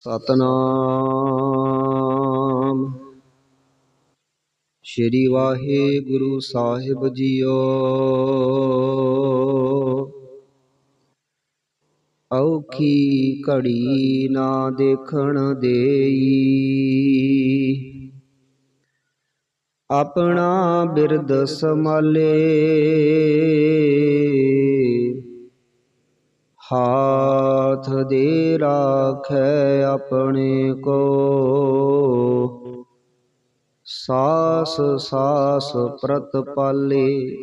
ਸਤਨਾਮ। ਸ਼੍ਰੀ ਵਾਹਿਗੁਰੂ ਸਾਹਿਬ ਜੀਓ। ਔਖੀ ਘੜੀ ਨਾ ਦੇਖਣ ਦੇਈ। ਆਪਣਾ ਬਿਰਦ ਸਮਾਲੇ ਹਾਥ ਦੇ ਰਾਖੈ ਆਪਣੇ ਕੋ। ਸਾਸ ਸਾਸ ਪ੍ਰਤਪਾਲੇ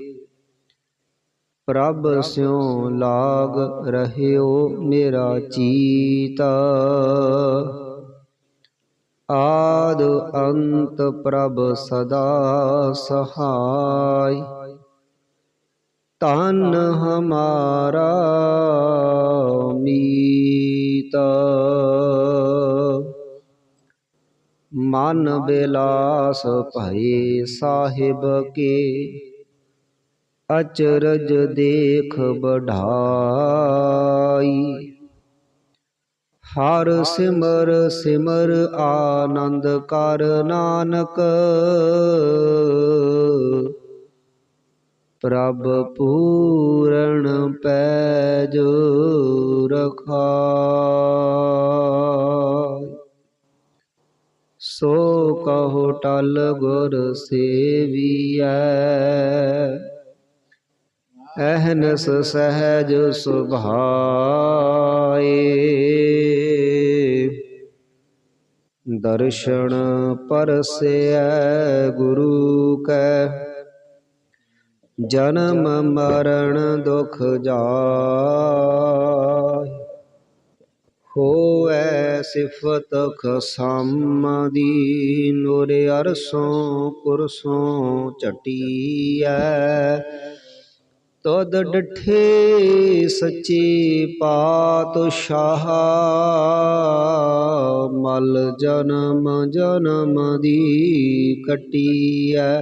ਪ੍ਰਭ ਸਿਉ ਲਾਗ ਰਹਿਓ ਮੇਰਾ ਚੀਤ। ਆਦ ਅੰਤ ਪ੍ਰਭ ਸਦਾ ਸਹਾਈ। ਤਨ ਹਮਾਰਾ ਮੀਤ। ਮਨ ਬਿਲਾਸ ਭਏ ਸਾਹਿਬ ਕੇ, ਅਚਰਜ ਦੇਖ ਬਢਾਈ ਹਰ ਸਿਮਰ ਸਿਮਰ ਆਨੰਦ ਕਰ ਨਾਨਕ ਪ੍ਰਭ ਪੂਰਨ ਪੈਜ ਰਖਾਇ। ਸੋ ਕਹੋ ਟਲ ਗੁਰ ਸੇਵੀਐ। ਅਹਨਸ ਸਹਿਜ ਸੁਭਾਏ। ਦਰਸ਼ਨ ਪਰਸੈ ਗੁਰੂ ਕੈ। ਜਨਮ ਮਰਨ ਦੁਖ ਜਾਇ ਹੋਐ ਸਿਫਤ ਖਸਮ ਦੀ, ਨੂਰ ਅਰਸੋਂ ਕੁਰਸੋਂ ਝਟੀਐ। ਤਦ ਡਠੇ ਸੱਚੇ ਪਾਤਸ਼ਾਹ, ਮਲ ਜਨਮ ਜਨਮ ਦੀ ਕਟੀਐ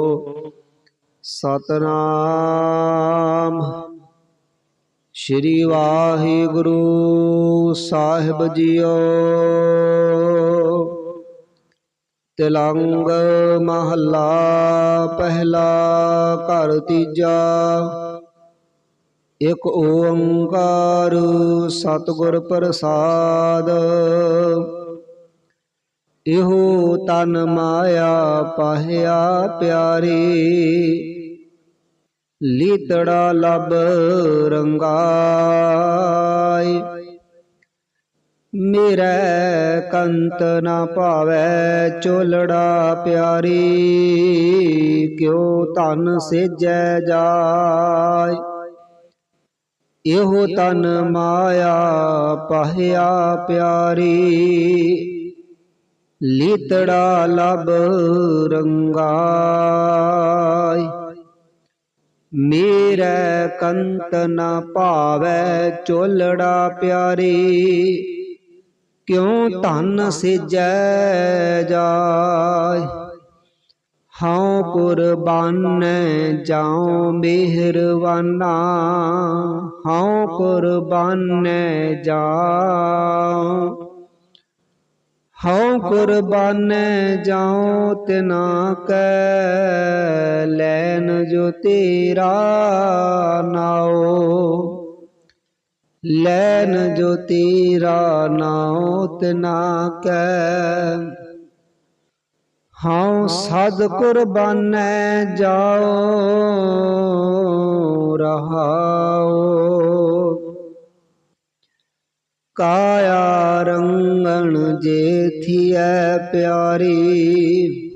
ਸਤਨਾਮ। ਸ਼੍ਰੀ ਵਾਹਿਗੁਰੂ ਸਾਹਿਬ ਜੀਓ। ਤਿਲੰਗ ਮਹੱਲਾ ਪਹਿਲਾ ਘਰ ਤੀਜਾ। ਇਕ ਓੰਕਾਰ ਸਤਿਗੁਰ ਪ੍ਰਸਾਦ। ਇਹੋ ਤਨ ਮਾਇਆ ਪਾਹਿਆ ਪਿਆਰੀ। ਲੀਤੜਾ ਲਬ ਰੰਗਾਈ। ਮੇਰੇ ਕੰਤ ਨਾ ਭਾਵੈ ਚੋਲੜਾ ਪਿਆਰੀ, ਕਿਉ ਧਨ ਸੇਜੈ ਜਾਏ ਇਹੋ ਤਨ ਮਾਇਆ ਪਾਹਿਆ ਪਿਆਰੀ, ਲੀਤੜਾ ਲਬ ਰੰਗਾਈ। ਮੇਰੇ ਕੰਤ ਨਾ ਭਾਵੈ ਚੋਲੜਾ ਪਿਆਰੀ, ਕਿਉ ਧਨ ਸਿਜੈ ਜਾय ਹਉ ਕੁਰਬਾਨ ਜਾਉ ਮਿਹਰਵਾਨਾ ਹਉ ਕੁਰਬਾਨ ਜਾਉ। ਹਉ ਕੁਰਬਾਨ ਜਾਉ ਤਿਨਾ ਕੈ ਲੈਨ ਜੋ ਤੇਰਾ ਨਾਉ ਲੈਨ ਜੋ ਤੇਰਾ ਨਾਉ ਤਿਨਾ ਕੈ। ਹਉ ਸਦ ਕੁਰਬਾਨ ਜਾਉ, ਰਹਾਉ। ਕਾਇਆ ਰੰਗਣ ਜੇ ਜੇਥੀਐ ਪਿਆਰੀ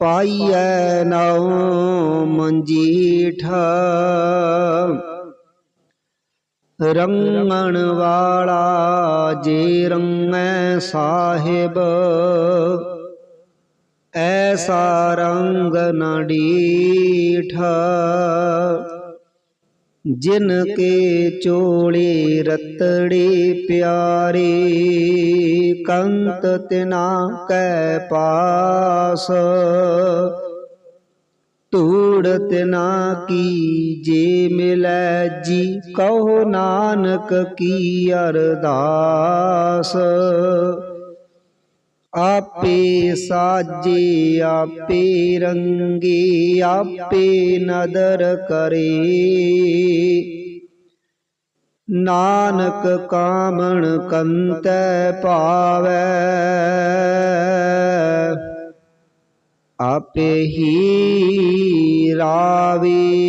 ਪਾਈਐ ਨਉ ਮੰਜੀਠ ਰੰਗਣ ਵਾਲਾ ਜੇ ਰੰਗੈ ਸਾਹਿਬ ਐਸਾ ਰੰਗ ਨ ਡੀਠ ਜਿਨ ਕੇ ਚੋਲੇ ਰਤੜੇ ਪਿਆਰੇ, ਕੰਤ ਤਿਨਾ ਕੈ ਪਾਸ। ਧੂੜ ਤਿਨਾ ਕੀ ਜੇ ਮਿਲੈ ਜੀ, ਕਹੋ ਨਾਨਕ ਕੀ ਅਰਦਾਸ। ਆਪੇ ਸਾਜੇ ਆਪੇ ਰੰਗੇ ਆਪੇ ਨਦਰ ਕਰੇ। ਨਾਨਕ ਕਾਮਣ ਕੰਤੈ ਪਾਵੈ। ਆਪੇ ਹੀ ਰਾਵੀ।